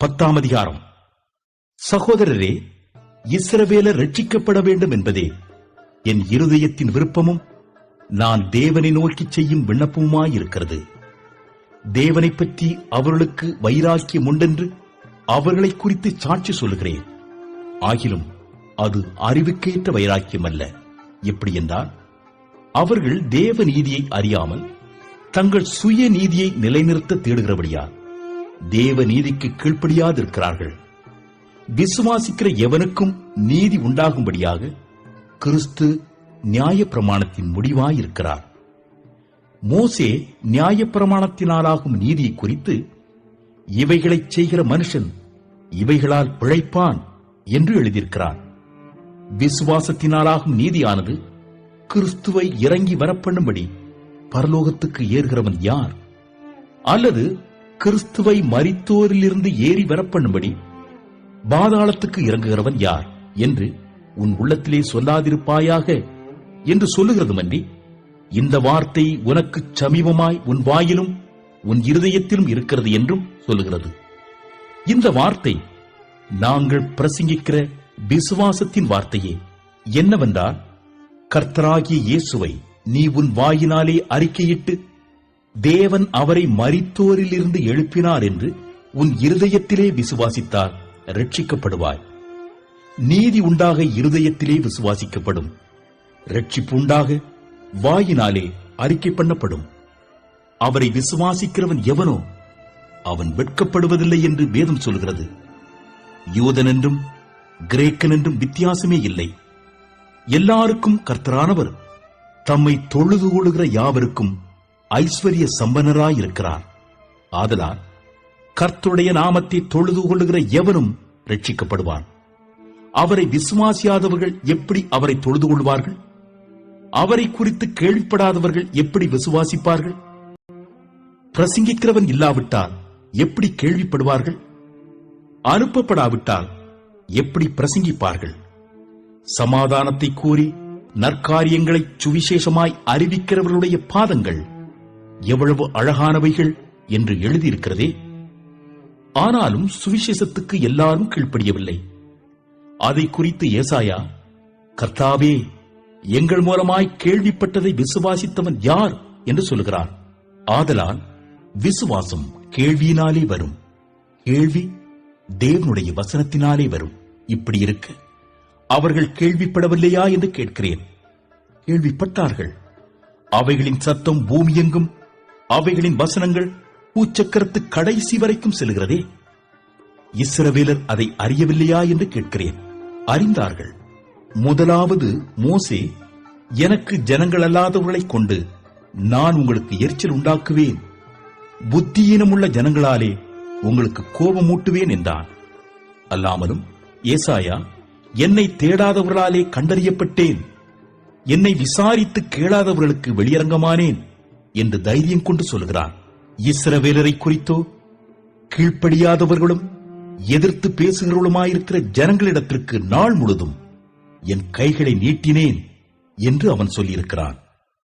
பத்தாம் அதிகாரம். சகோதரரே இஸ்ரவேலர் ரட்சிக்கப்பட வேண்டும் என்பதே என் இருதயத்தின் விருப்பமும் நான் தேவனை நோக்கி செய்யும் விண்ணப்பமுமாயிருக்கிறது தேவனைப் பற்றி அவர்களுக்கு வைராக்கியம் உண்டென்று அவர்களை குறித்து சாட்சி சொல்கிறேன் ஆகிலும் அது அறிவுக்கேற்ற வைராக்கியம் அல்ல எப்படி என்றால் அவர்கள் தேவ நீதியை அறியாமல் தங்கள் சுய நீதியை நிலைநிறுத்த தேடுகிறபடியால். தேவ நீதிக்கு கீழ்ப்படியாதிருக்கிறார்கள். விசுவாசிக்கிற எவனுக்கும் நீதி உண்டாகும்படியாக கிறிஸ்து நியாயப்பிரமாணத்தின் முடிவாயிருக்கிறார். மோசே நியாயப்பிரமாணத்தினாலாகும் நீதியை குறித்து இவைகளைச் செய்கிற மனுஷன் இவைகளால் பிழைப்பான் என்று எழுதியிருக்கிறான் விசுவாசத்தினாலாகும் நீதியானது கிறிஸ்துவை இறங்கி வரப்பண்ணும்படி பரலோகத்துக்கு ஏறுகிறவன் யார்? அல்லது கிறிஸ்துவை மரித்தோரிலிருந்து ஏறி வரப்பண்ணும்படி பாதாளத்துக்கு இறங்குகிறவன் யார் என்று உன் உள்ளத்திலே சொல்லாதிருப்பாயாக என்று சொல்லுகிறதுமன்றி இந்த வார்த்தை உனக்கு சமீபமாய் உன் வாயிலும் உன் இருதயத்திலும் இருக்கிறது என்றும் சொல்லுகிறது. இந்த வார்த்தை நாங்கள் பிரசங்கிக்கிற விசுவாசத்தின் வார்த்தையே. என்னவென்றால் கர்த்தராகிய இயேசுவை நீ உன் வாயினாலே அறிக்கையிட்டு தேவன் அவரை மரித்தோரிலிருந்து எழுப்பினார் என்று உன் இருதயத்திலே விசுவாசித்தால் ரட்சிக்கப்படுவாய் நீதி உண்டாக இருதயத்திலே விசுவாசிக்கப்படும். ரட்சிப்பு உண்டாக வாயினாலே அறிக்கை பண்ணப்படும். அவரை விசுவாசிக்கிறவன் எவனோ அவன் வெட்கப்படுவதில்லை என்று வேதம் சொல்கிறது. யூதன் என்றும் கிரேக்கன் என்றும் வித்தியாசமே இல்லை. எல்லாருக்கும் கர்த்தரானவர் தம்மை தொழுது கொள்கிற யாவருக்கும் ஐஸ்வர்ய சம்பனராயிருக்கிறார். ஆதலால் கர்த்துடைய நாமத்தை தொழுது கொள்ளுகிற எவனும் ரட்சிக்கப்படுவான் அவரை விசுவாசியாதவர்கள் எப்படி அவரை தொழுது கொள்வார்கள்? அவரை குறித்து கேள்விப்படாதவர்கள் எப்படி விசுவாசிப்பார்கள்? பிரசங்கிக்கிறவன் இல்லாவிட்டால் எப்படி கேள்விப்படுவார்கள்? அனுப்பப்படாவிட்டால் எப்படி பிரசங்கிப்பார்கள்? சமாதானத்தை கூறி நற்காரியங்களை சுவிசேஷமாய் அறிவிக்கிறவர்களுடைய பாதங்கள் எவ்வளவு அழகானவைகள் என்று எழுதியிருக்கிறதே. ஆனாலும் சுவிசேஷத்துக்கு எல்லாரும் கீழ்ப்படியவில்லை. அதை குறித்து ஏசாயா கர்த்தாவே எங்கள் மூலமாய் கேள்விப்பட்டதை விசுவாசித்தவன் யார்? என்று சொல்கிறார் ஆதலால் விசுவாசம் கேள்வியினாலே வரும். கேள்வி தேவனுடைய வசனத்தினாலே வரும். இப்படி இருக்க அவர்கள் கேள்விப்படவில்லையா? என்று கேட்கிறேன். கேள்விப்பட்டார்கள். அவைகளின் சத்தம் பூமியெங்கும் அவைகளின் வசனங்கள் பூச்சக்கரத்து கடைசி வரைக்கும் செல்கிறதே. இஸ்ரவேலர் அதை அறியவில்லையா என்று கேட்கிறேன். அறிந்தார்கள். முதலாவது மோசே எனக்கு ஜனங்கள் அல்லாதவர்களைக் கொண்டு நான் உங்களுக்கு எரிச்சல் உண்டாக்குவேன். புத்தியீனமுள்ள ஜனங்களாலே உங்களுக்கு கோபமூட்டுவேன் என்றான். அல்லாமலும் ஏசாயா என்னை தேடாதவர்களாலே கண்டறியப்பட்டேன். என்னை விசாரித்து கேளாதவர்களுக்கு வெளியரங்கமானேன். என்று தைரியம் கொண்டு சொல்கிறான் இஸ்ரவேலரை குறித்தோ கீழ்ப்படியாதவர்களும் எதிர்த்து பேசுகிறவர்களுமாயிருக்கிற ஜனங்களிடத்திற்கு நாள் முழுதும் என் கைகளை நீட்டினேன் என்று அவன் சொல்லியிருக்கிறான்.